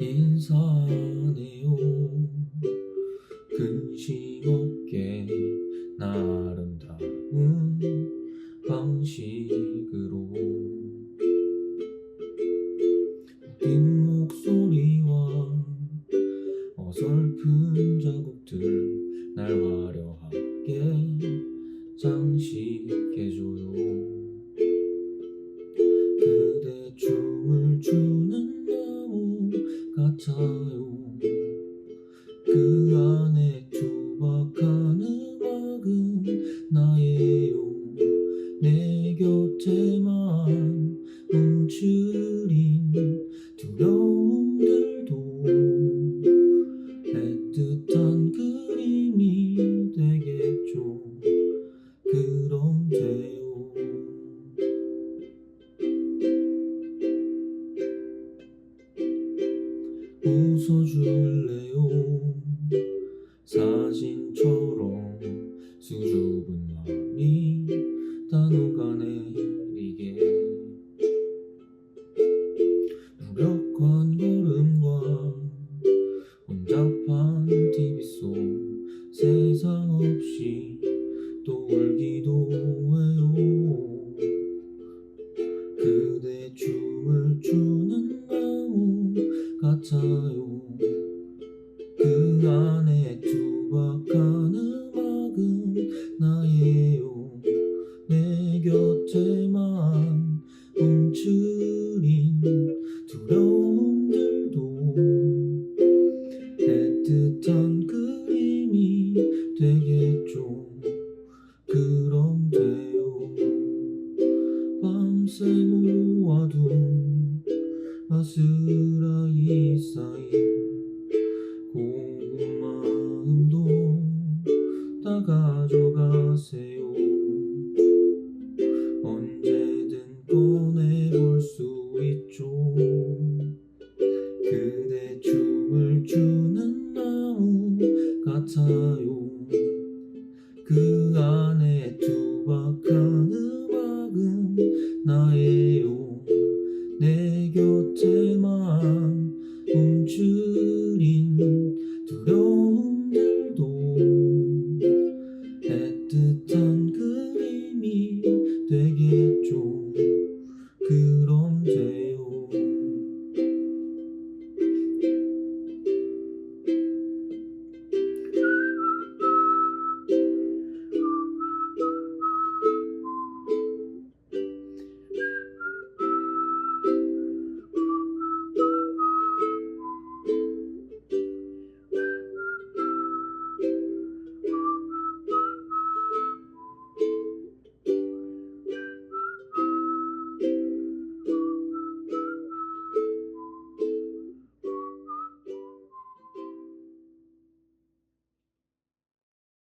인사네요. 근심 없게 나름다운 방식으로 웃긴 목소리와 어설픈 자국들 날 화려하게 장식해줘 나 웃어줄래요? 사진처럼 수줍은 마음이 다 녹아내리게. 무력한 걸음과 혼잡한 TV 속 세상 없이 또 울기도 해요. 그대 춤을 추는 나무 같아 아스라이 쌓인